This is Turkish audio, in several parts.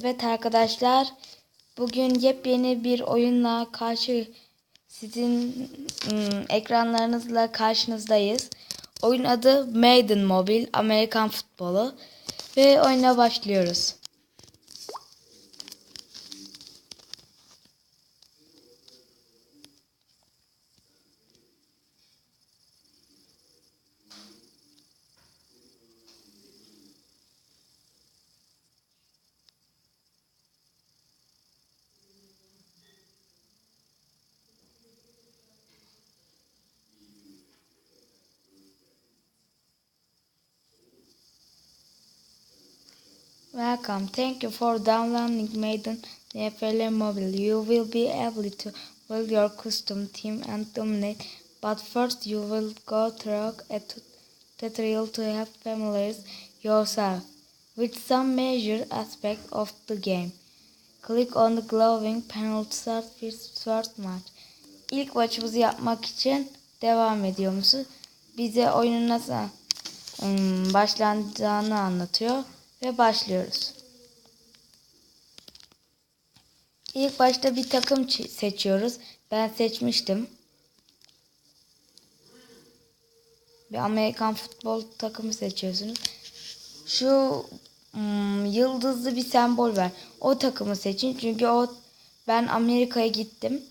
Evet arkadaşlar, bugün yepyeni bir oyunla karşı sizin ım, ekranlarınızla karşınızdayız. Oyun adı Maiden Mobile Amerikan futbolu ve oyuna başlıyoruz. Welcome. Thank you for downloading Maiden NFL Mobile. You will be able to build your custom team and dominate, but first you will go through a tut- tutorial to have familiarize yourself with some major aspects of the game. Click on the glowing panel to start first match. İlk maçımızı yapmak için devam ediyormuşuz. Bize oyunun nasıl ım, başlanacağını anlatıyor ve başlıyoruz. İlk başta bir takım çi- seçiyoruz. Ben seçmiştim. Bir Amerikan futbol takımı seçiyorsunuz. Şu ım, yıldızlı bir sembol var. O takımı seçin. Çünkü o ben Amerika'ya gittim.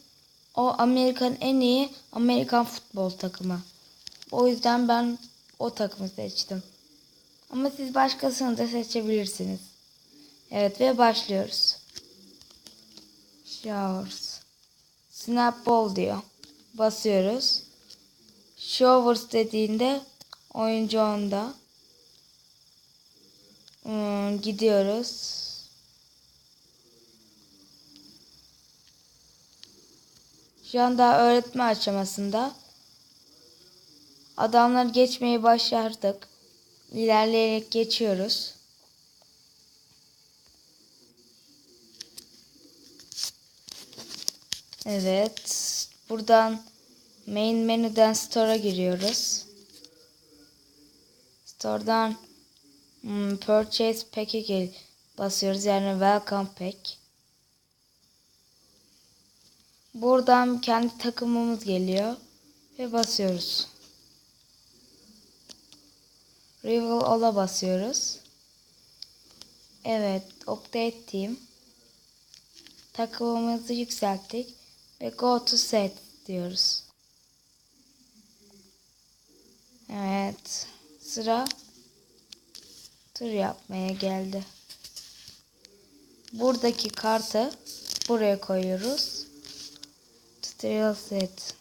O Amerika'nın en iyi Amerikan futbol takımı. O yüzden ben o takımı seçtim. Ama siz başkasını da seçebilirsiniz. Evet ve başlıyoruz. Showers. Snap ball diyor. Basıyoruz. Showers dediğinde oyuncu onda. Hmm, gidiyoruz. Şu an daha öğretme aşamasında. Adamlar geçmeyi başardık. İlerleyerek geçiyoruz. Evet. Buradan main menüden store'a giriyoruz. Store'dan hmm, purchase pack'e gel basıyoruz. Yani welcome pack. Buradan kendi takımımız geliyor ve basıyoruz. Rival All'a basıyoruz. Evet, update team. Takımımızı yükselttik ve go to set diyoruz. Evet, sıra tur yapmaya geldi. Buradaki kartı buraya koyuyoruz. Tutorial set.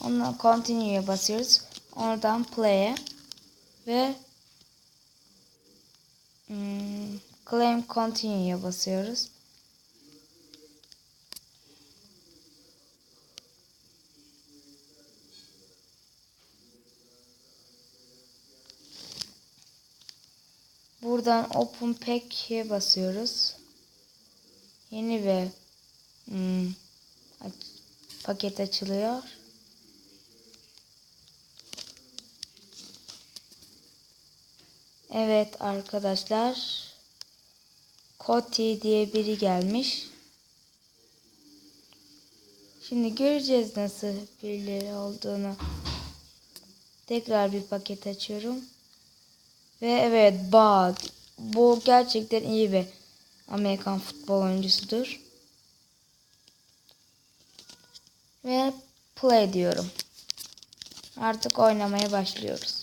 Ondan continue'ya basıyoruz. Oradan play'e ve hmm, claim continue'ya basıyoruz. Buradan open pack'e basıyoruz. Yeni bir hmm, paket açılıyor. Evet arkadaşlar. Koti diye biri gelmiş. Şimdi göreceğiz nasıl birileri olduğunu. Tekrar bir paket açıyorum. Ve evet bak bu gerçekten iyi bir Amerikan futbol oyuncusudur. Ve play diyorum. Artık oynamaya başlıyoruz.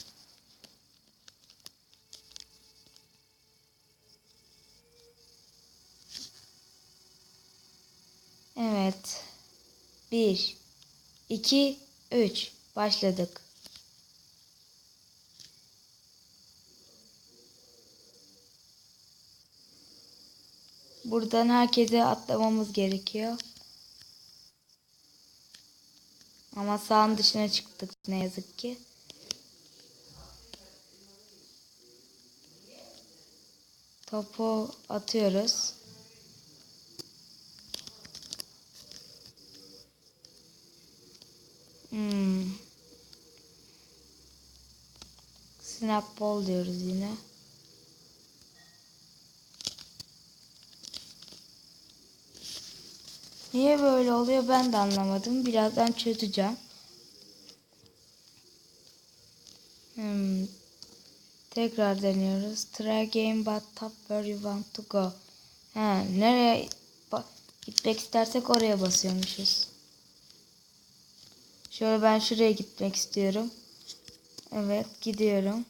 Evet. 1 2 3 başladık. Buradan herkese atlamamız gerekiyor. Ama sahanın dışına çıktık ne yazık ki. Topu atıyoruz. Hmm. Snap ball diyoruz yine. Niye böyle oluyor ben de anlamadım. Birazdan çözeceğim. Hmm. Tekrar deniyoruz. Try game but top where you want to go. He, nereye gitmek istersek oraya basıyormuşuz. Şöyle ben şuraya gitmek istiyorum. Evet gidiyorum.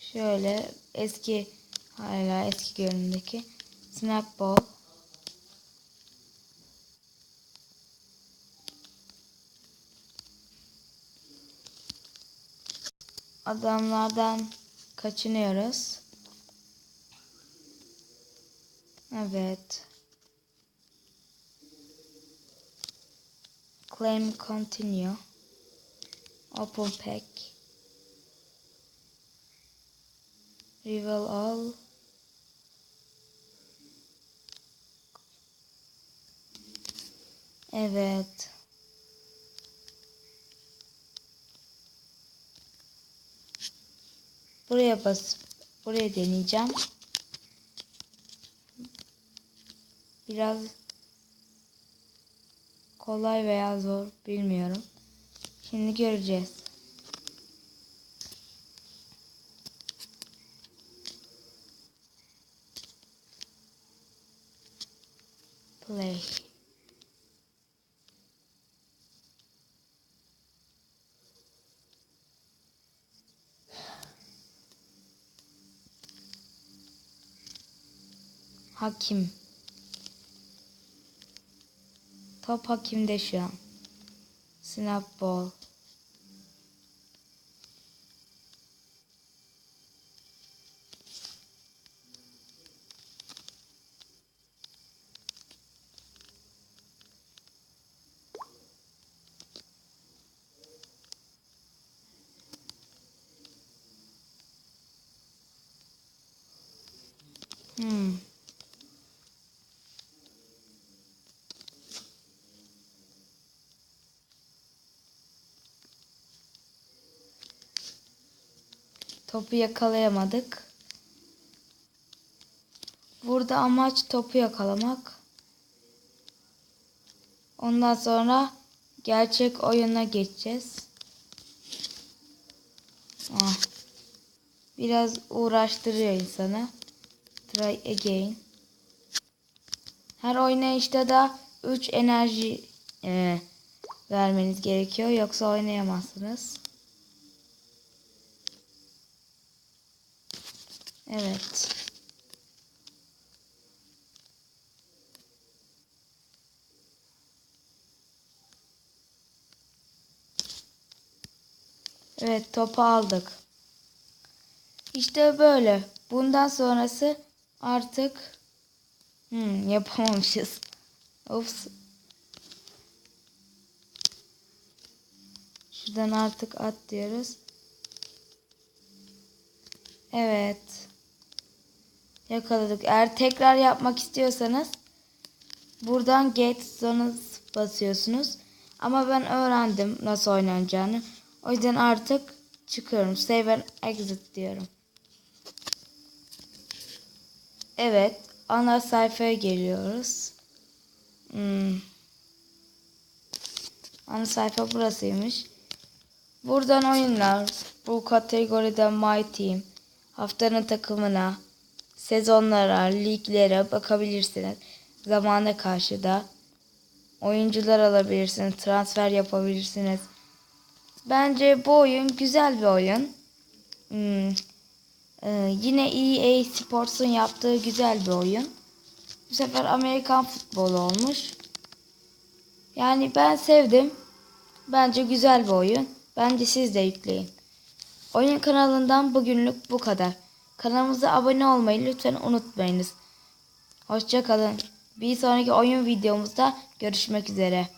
Şöyle eski hala eski görünümdeki Snapball. Adamlardan kaçınıyoruz. Evet. Claim continue. Open pack. Reveal all. Evet. Buraya bas. Buraya deneyeceğim. Biraz kolay veya zor bilmiyorum. Şimdi göreceğiz. Play. Hakim. Top hakimde şu an. Snap. Hmm. Topu yakalayamadık. Burada amaç topu yakalamak. Ondan sonra gerçek oyuna geçeceğiz. Ah. Biraz uğraştırıyor insanı. Try again. Her oynayışta da 3 enerji e, vermeniz gerekiyor. Yoksa oynayamazsınız. Evet. Evet topu aldık. İşte böyle. Bundan sonrası artık hmm, yapamamışız. Ups. Şuradan artık at diyoruz. Evet. Yakaladık. Eğer tekrar yapmak istiyorsanız buradan get zones basıyorsunuz. Ama ben öğrendim nasıl oynanacağını. O yüzden artık çıkıyorum. Save and exit diyorum. Evet. Ana sayfaya geliyoruz. Hmm. Ana sayfa burasıymış. Buradan oyunlar. Bu kategoride My Team. Haftanın takımına. Sezonlara, liglere bakabilirsiniz. Zamana karşı da. Oyuncular alabilirsiniz. Transfer yapabilirsiniz. Bence bu oyun güzel bir oyun. Hmm. Ee, yine EA Sports'un yaptığı güzel bir oyun. Bu sefer Amerikan futbolu olmuş. Yani ben sevdim. Bence güzel bir oyun. Bence siz de yükleyin. Oyun kanalından bugünlük bu kadar. Kanalımıza abone olmayı lütfen unutmayınız. Hoşçakalın. Bir sonraki oyun videomuzda görüşmek üzere.